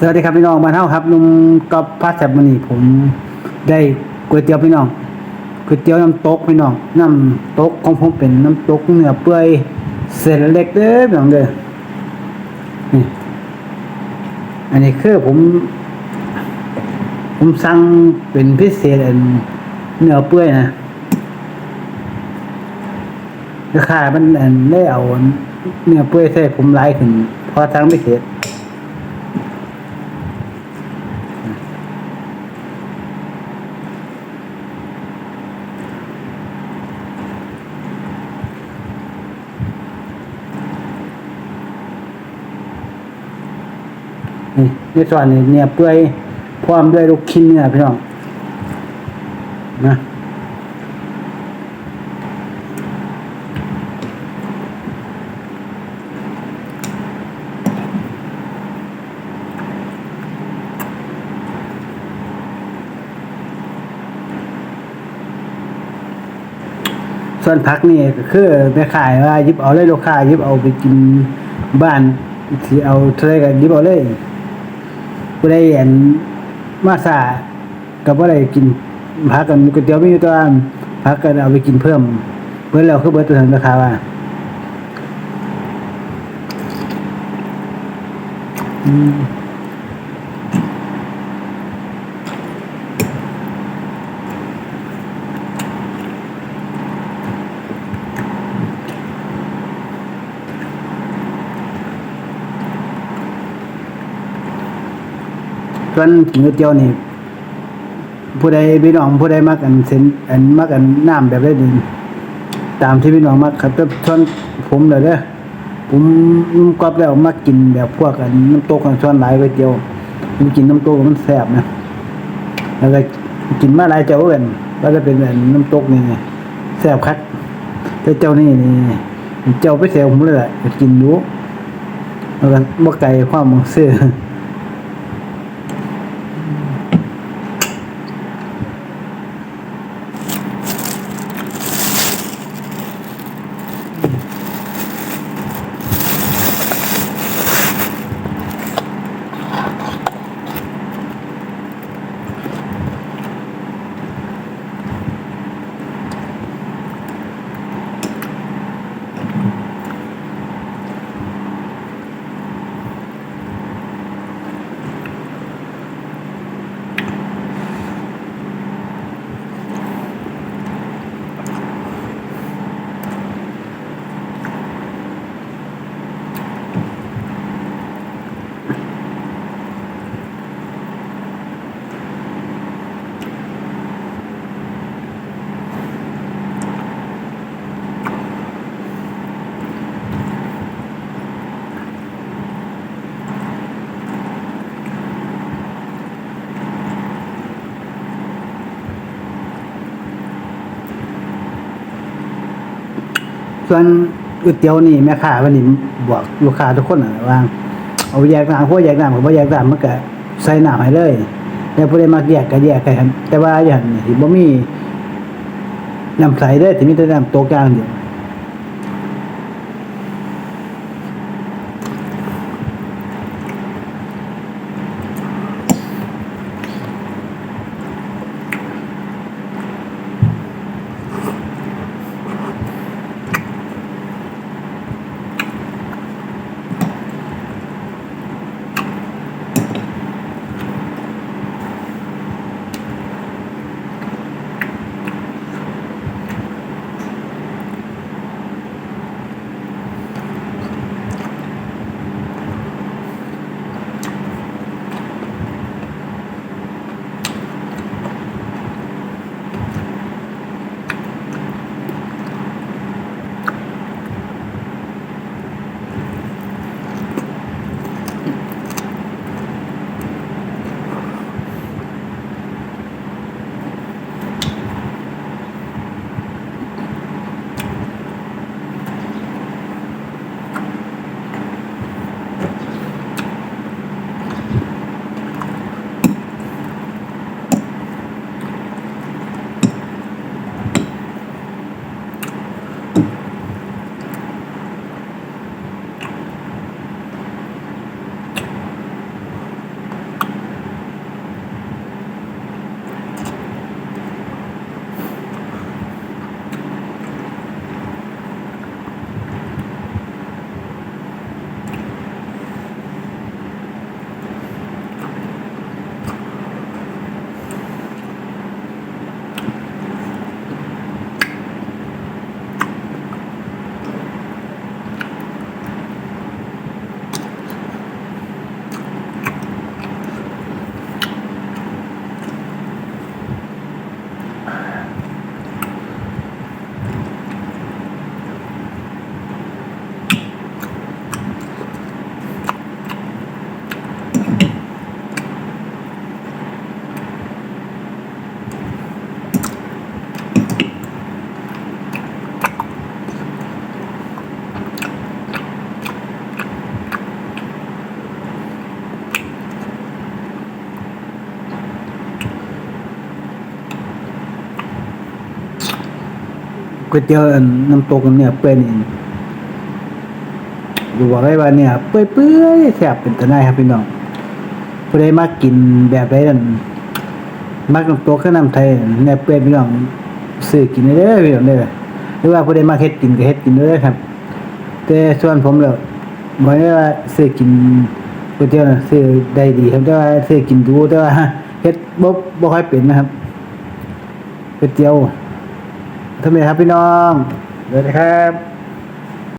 สวัสดีครับพี่น้องบ้านเฮาครับลุงกอบพัดแซบมันนี่ผมได้ก๋วยเตี๋ยวพี่น้องก๋วยเตี๋ยวน้ำตกพี่น้องน้ำตกของผมเป็นน้ำตกเนื้อเปื่อยเส้นเล็กเด้อพี่น้องเด้อนี่อันนี้คือผม ผมสั่งเป็นพิเศษอันเนื้อเปื่อยนะราคามันอันได้เอาเนื้อเปื่อยใส่ผมหลายขึ้นเพอสั่งพิเศษ นี่ในส่วนนี้เนี่ยเปื่อยพร้อมด้วยลูกชิ้นเนื้อพี่น้องนะส่วนผักนี่คือแม่ขายว่ายิบเอาเลยลูกค้ายิบเอาไปกินบ้านที่เอาเท่าไรก็หยิบเอาเลย ผู้ใดเห็นมาซาก็บ่ได้กินผักกันก๋วยเตี๋ยวมีอยู่แตัวาผักกันเอาไปกินเพิ่มเพิ่นแล้วคือเบิดตัวนั้นราคาว่าอืม ส่วนกินก๋วยเตี๋ยวนี่ผู้ใดพี่น้องผู้ใดมักอันเส้นอันมักอันน้ำแบบได้ดีตามที่พี่น้องมักครับแต่ส่วนผมเลยเด้อผมกอบแล้วมักกินแบบพวกอันน้ำตกอันส่วนหลายก๋วยเตี๋ยวผมกินน้ำตกมันแซ่บนะแล้วก็กินมาหลายเจ้ากันก็จะเป็นแบบน้ำตกนี่แซ่บคักแต่เจ้านี่นี่เจ้าไปแซวผมเลยแหละกินดูแล้วก็บ่ไกลความมึงซื้อ ส่วนก๋วยเตี๋ยวนี่แม่ค้าวันนี้บอกลูกค้าทุกคนว่าเอาแยกน้ำพวกแยกน้ำกับพวกแยกน้ำมันก็ใส่น้ำให้เลยแล้วผู้ใดมาแยกก็แยกกันแต่ว่าอย่างนี้ที่บ่มีน้ำใสเด้อที่มีแต่น้ำตัวกลางเดีย ก๋วยเตี๋ยวน้ำตกเนี่ยเปื่อยนี่ดูว่าไว้ว่าเนี่ยเปื่อยเปื่อยๆแซ่บเป็นตะไนครับพี่น้องผู้ใดมากินแบบใดนั่นมักน้ำตกข้าวน้ำไทยเนี่ยเปื่อยพี่น้องซื้อกินได้เด้อพี่น้องเด้หรือว่าผู้ใดมาเฮ็ดกินก็เฮ็ดกินเด้ครับ แต่ส่วนผมแล้วบ่ได้ว่าซื้อกินก๋วยเตี๋ยวน่ะซื้อได้ดีครับแต่ว่าซื้อกินดูแต่ว่าเฮ็ดบ่บ่ค่อยเป็นนะครับก๋วยเตี๋ยว ทำไมครับพี่น้องเลยนะครับ